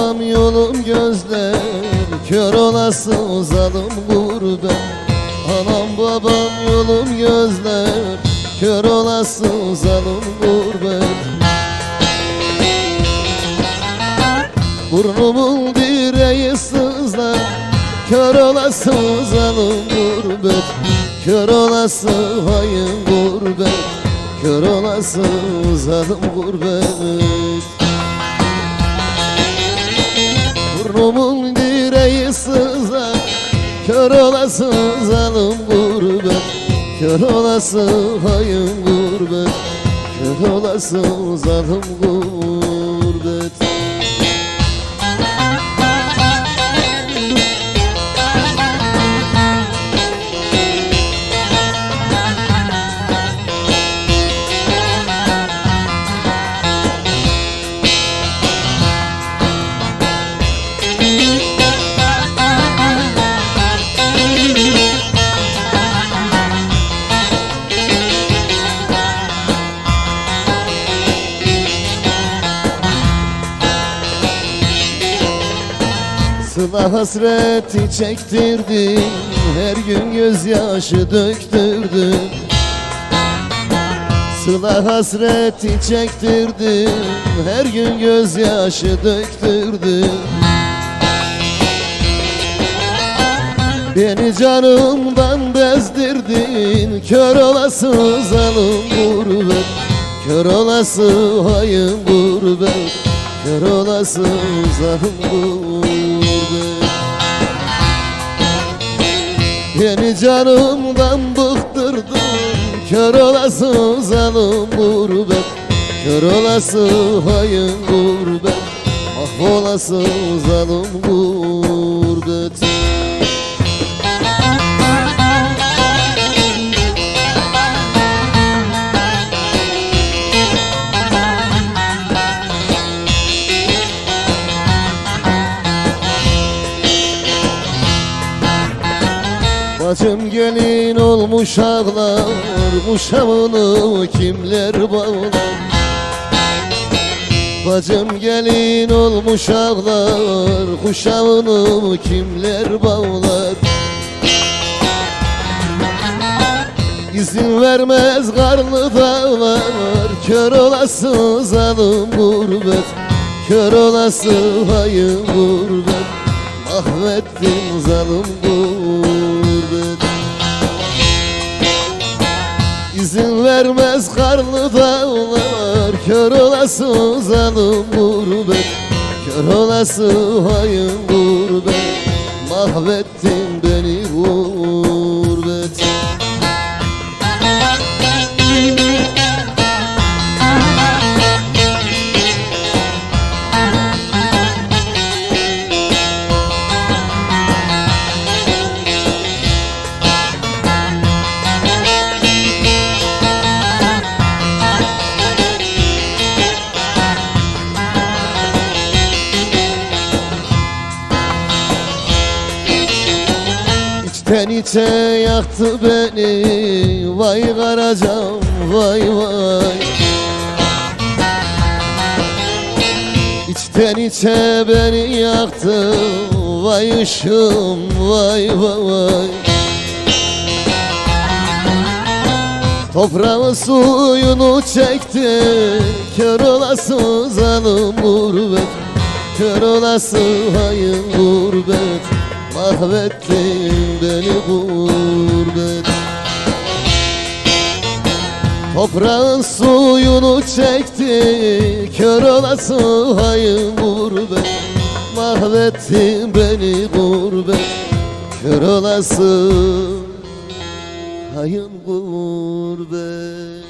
Babam yolum gözler Kör olası zalim gurbet Anam babam yolum gözler Kör olası zalim gurbet Burnumun direği sızlar Kör olası zalim gurbet Kör olası hayın gurbet Kör olası zalim gurbet Burnumun direği sızlar Kör olası zalim gurbet. Kör olası hayın gurbet Kör olası zalim gurbet Sıla hasreti çektirdin Her gün gözyaşı döktürdün Sıla hasreti çektirdin Her gün gözyaşı döktürdün Beni canımdan bezdirdin. Kör olası zalim gurbet. Kör olası hayın gurbet. Kör olası zalim gurbet Beni canımdan bıktırdın. Kör olası zalim gurbet. Kör olası hayın gurbet. Ah olası zalim gurbet Bacım gelin olmuş ağlar Muşamını kimler bağlar? Bacım gelin olmuş ağlar Kuşağını kimler bağlar? İzin vermez karlı dağlar Kör olası zalim gurbet Kör olası hayın gurbet. Mahvettin zalim gurbet İzin vermez karlı dağlar. Kör olası zalim gurbet Kör olası hayın gurbet Mahvettin beni gurbet İçe yaktı beni. Vay karacam vay vay. İçten içe beni yaktı. Vay ışığım vay vay Toprağı suyunu çekti. Kör olası zalim gurbet. Kör olası hayın gurbet Mahvettin beni gurbet Toprağın suyunu çekti Kör olası hayın gurbet Mahvettin beni gurbet Kör olası hayın gurbet